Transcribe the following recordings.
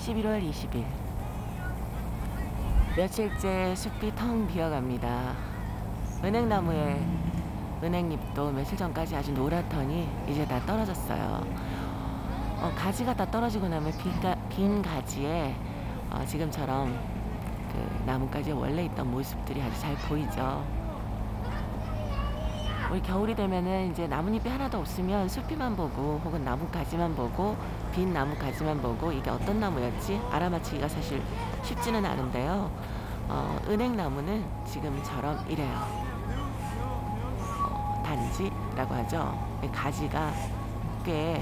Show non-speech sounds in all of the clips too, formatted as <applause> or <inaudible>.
11월 20일 며칠째 숲이 텅 비어갑니다. 은행나무에 은행잎도 며칠 전까지 아주 노랗더니 이제 다 떨어졌어요. 어, 가지가 다 떨어지고 나면 빈, 가, 빈 가지에 어, 지금처럼 그 나뭇가지에 원래 있던 모습들이 아주 잘 보이죠. 우리 겨울이 되면은 이제 나뭇잎이 하나도 없으면 숲이만 보고 혹은 나뭇가지만 보고 빈 나뭇가지만 보고 이게 어떤 나무였지 알아맞히기가 사실 쉽지는 않은데요. 어, 은행나무는 지금처럼 이래요. 어, 단지라고 하죠. 가지가 꽤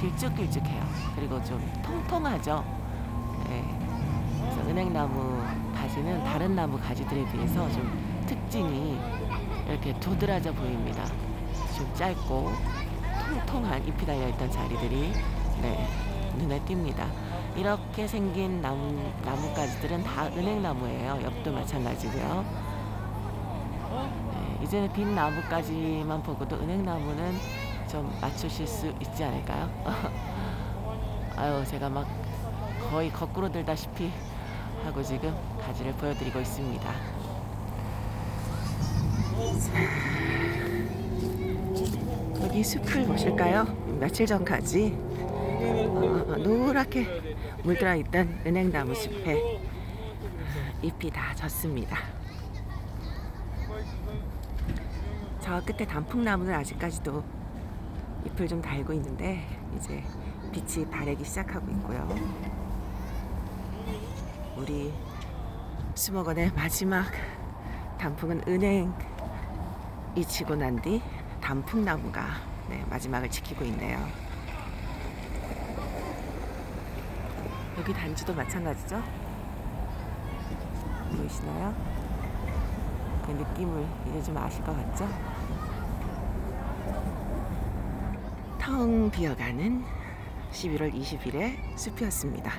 길쭉길쭉해요. 그리고 좀 통통하죠. 네. 그래서 은행나무 가지는 다른 나무 가지들에 비해서 좀 특징이 이렇게 도드라져 보입니다. 좀 짧고 통통한 잎이 달려있던 자리들이 네, 눈에 띕니다. 이렇게 생긴 나무, 나뭇가지들은 다 은행나무예요. 옆도 마찬가지고요. 네, 이제는 빈 나뭇가지만 보고도 은행나무는 좀 맞추실 수 있지 않을까요? <laughs> 아유, 제가 막 거의 거꾸로 들다시피 하고 지금 가지를 보여드리고 있습니다. 여기 숲을 보실까요? 며칠 전까지 어, 노랗게 물들어 있던 은행나무 숲에 잎이 다 졌습니다. 저 끝에 단풍나무는 아직까지도 잎을 좀 달고 있는데 이제 빛이 바래기 시작하고 있고요. 우리 수목원의 마지막 단풍은 은행 이 치고 난 뒤 단풍나무가 네, 마지막을 지키고 있네요. 여기 단지도 마찬가지죠? 보이시나요? 그 느낌을 이제 좀 아실 것 같죠? 텅 비어가는 11월 20일의 숲이었습니다.